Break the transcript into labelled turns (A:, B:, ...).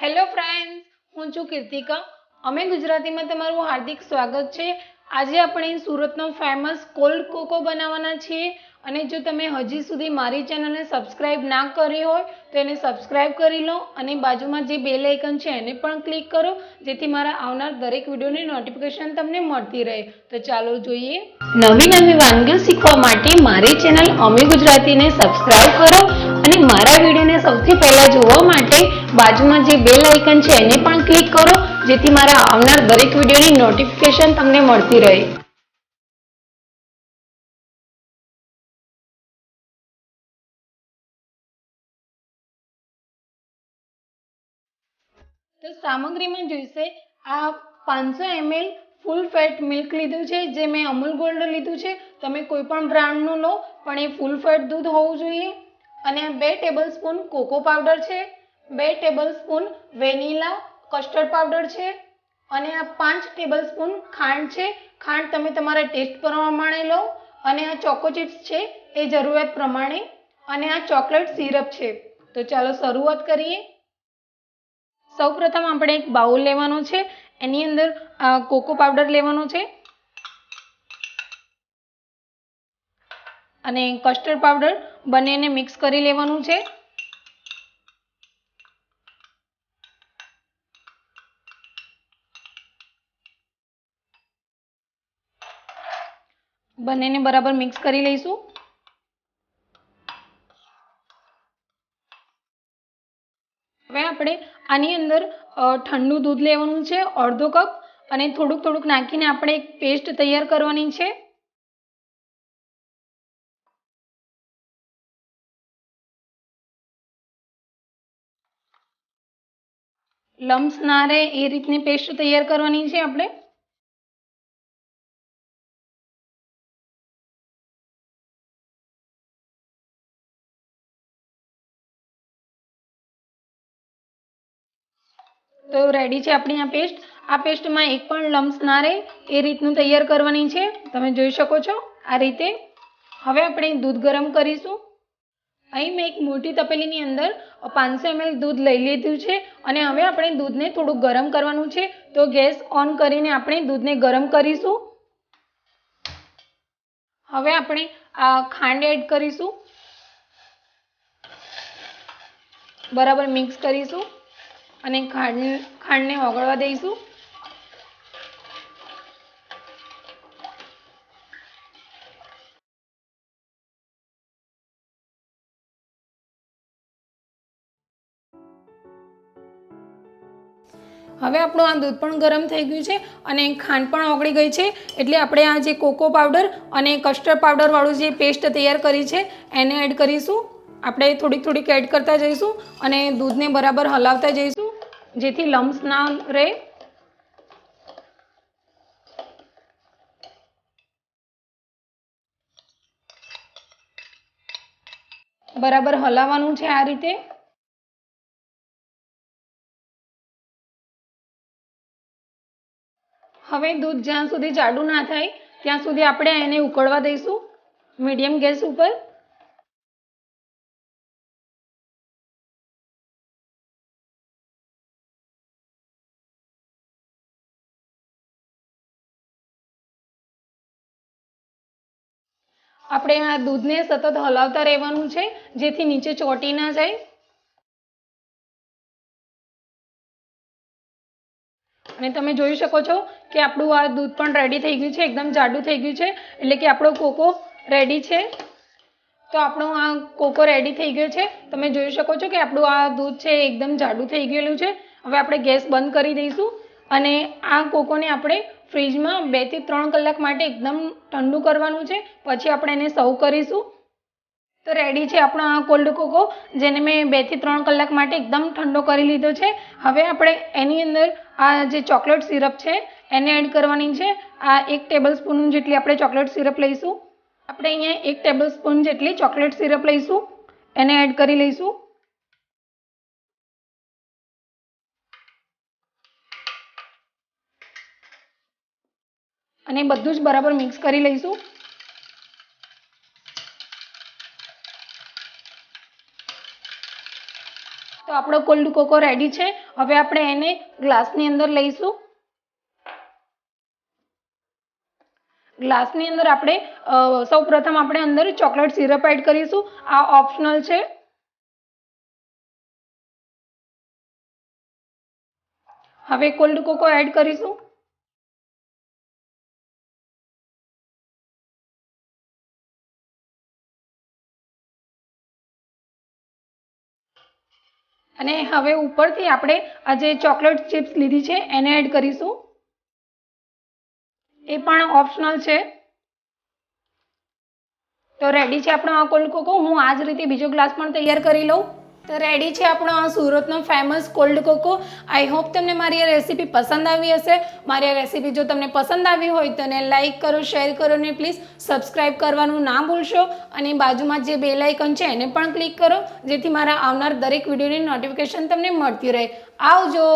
A: Hello friends, હું છું કીર્તિકા. અમે ગુજરાતીમાં તમારું હાર્દિક સ્વાગત છે. આજે આપણે સુરતનો ફેમસ કોલ્ડ કોકો બનાવવાના છીએ અને જો તમે હજી સુધી મારી ચેનલને સબસ્ક્રાઇબ ના કરી હોય, તો એને સબસ્ક્રાઇબ કરી લો અને બાજુમાં જે બેલ આઇકન છે, એને પણ ક્લિક કરો, જેથી મારા આવનાર દરેક વિડીયોની નોટિફિકેશન તમને મળતી રહે. તો ચાલો જોઈએ. નવી નવી વાનગીઓ શીખવા માટે મારી ચેનલ અમે ગુજરાતીને સબસ્ક્રાઇબ કરો અને મારા વિડીયોને સૌથી પહેલા જોવા માટે બાજુમાં જે બેલ આઇકન છે, એને પણ ક્લિક કરો, જેથી મારા આવનાર દરેક વિડીયોની નોટિફિકેશન તમને મળતી રહે. તો સામગ્રીમાં જોઈશે, આ પાંચસો એમએલ ફૂલ ફેટ મિલ્ક લીધું છે, જે મેં અમૂલ ગોલ્ડ લીધું છે. તમે કોઈ પણ બ્રાન્ડનું લો, પણ એ ફૂલ ફેટ દૂધ હોવું જોઈએ. અને બે ટેબલ સ્પૂન કોકો પાવડર છે, બે tablespoon vanilla custard powder છે અને આ પાંચ ટેબલ સ્પૂન ખાંડ છે. ખાંડ તમે તમારા ટેસ્ટ પ્રમાણે લો અને આ ચોકો ચિપ્સ છે એ જરૂરિયાત પ્રમાણે અને આ ચોકલેટ સિરપ છે. તો ચાલો શરૂઆત કરીએ. સૌપ્રથમ આપણે એક બાઉલ લેવાનો છે, એની અંદર કોકો પાવડર લેવાનો છે. અને કસ્ટર્ડ પાવડર બંનેને મિક્સ કરી લેવાનું છે. બંનેને બરાબર મિક્સ કરી લઈશું. હવે આપણે આની અંદર ઠંડુ દૂધ લેવાનું છે, અડધો કપ, અને થોડુંક થોડુંક નાખીને આપણે એક પેસ્ટ તૈયાર કરવાની છે. લમ્સ ના રહે એ રીતની પેસ્ટ તૈયાર કરવાની છે આપણે. તો રેડી છે આપણી આ પેસ્ટ આ પેસ્ટમાં એક પણ લમ્સ ના રહે એ રીતનું તૈયાર કરવાની છે. તમે જોઈ શકો છો આ રીતે. હવે આપણે દૂધ ગરમ કરીશું. અહીં મેં એક મોટી તપેલીની અંદર પાંચસો એમએલ દૂધ લઈ લીધું છે અને હવે આપણે દૂધને થોડું ગરમ કરવાનું છે. તો ગેસ ઓન કરીને આપણે દૂધને ગરમ કરીશું. હવે આપણે આ ખાંડ એડ કરીશું. બરાબર મિક્સ કરીશું અને ખાંડ ખાંડને ઓગળવા દઈશું. હવે આપણું આ દૂધ પણ ગરમ થઈ ગયું છે અને ખાંડ પણ ઓગળી ગઈ છે. એટલે આપણે આ જે કોકો પાવડર અને કસ્ટર્ડ પાવડરવાળું જે પેસ્ટ તૈયાર કરી છે, એને એડ કરીશું. આપણે થોડીક થોડીક એડ કરતા જઈશું અને દૂધને બરાબર હલાવતા જઈશું, જેથી લમ્સ ના રહે. બરાબર હલાવવાનું છે આ રીતે. હવે દૂધ જ્યાં સુધી જાડું ના થાય, ત્યાં સુધી આપણે એને ઉકળવા દઈશું મીડિયમ ગેસ ઉપર. આપણે આ દૂધને સતત હલાવતા રહેવાનું છે, જેથી નીચે ચોંટી ના જાય. અને તમે જોઈ શકો છો કે આપણું આ દૂધ પણ રેડી થઈ ગયું છે, એકદમ જાડું થઈ ગયું છે, એટલે કે આપણો કોકો રેડી છે. તો આપણો આ કોકો રેડી થઈ ગયો છે. તમે જોઈ શકો છો કે આપણું આ દૂધ છે એકદમ જાડું થઈ ગયેલું છે. હવે આપણે ગેસ બંધ કરી દઈશું અને આ કોકોને આપણે ફ્રીજમાં બેથી ત્રણ કલાક માટે એકદમ ઠંડુ કરવાનું છે. પછી આપણે એને સર્વ કરીશું. તો રેડી છે આપણો આ કોલ્ડ કોકો જેને મેં બેથી ત્રણ કલાક માટે એકદમ ઠંડો કરી લીધો છે. હવે આપણે એની અંદર આ જે ચોકલેટ સિરપ છે, એને એડ કરવાની છે. આ એક ટેબલ સ્પૂન જેટલી આપણે ચોકલેટ સિરપ લઈશું. આપણે અહીંયા એક ટેબલ સ્પૂન જેટલી ચોકલેટ સિરપ લઈશું. એને એડ કરી લઈશું. અને બધું જ બરાબર મિક્સ કરી લઈશું. તો આપણો કોલ્ડ કોકો રેડી છે. હવે આપણે એને ગ્લાસની અંદર લઈશું. ગ્લાસની અંદર આપણે સૌ પ્રથમ આપણે અંદર ચોકલેટ સિરપ એડ કરીશું. આ ઓપ્શનલ છે. હવે કોલ્ડ કોકો એડ કરીશું. અને હવે ઉપરથી આપણે આ જે ચોકલેટ ચિપ્સ લીધી છે, એને એડ કરીશું. એ પણ ઓપ્શનલ છે. તો રેડી છે આપણો આ કોલ્ડ કોકો. હું આ જ રીતે બીજો ગ્લાસ પણ તૈયાર કરી લઉં. તો રેડી છે આપણો આ સુરતનો famous cold cocoa I hope તમને મારી આ રેસીપી પસંદ આવી હશે. મારી આ રેસીપી જો તમને પસંદ આવી હોય તો એને લાઇક કરો શેર કરો ને પ્લીઝ સબસ્ક્રાઇબ કરવાનું ના ભૂલશો. અને બાજુમાં જે બે લાઇકન છે એને પણ ક્લિક કરો, જેથી મારા આવનાર દરેક વિડીયોની નોટિફિકેશન તમને મળતી રહે. આવજો!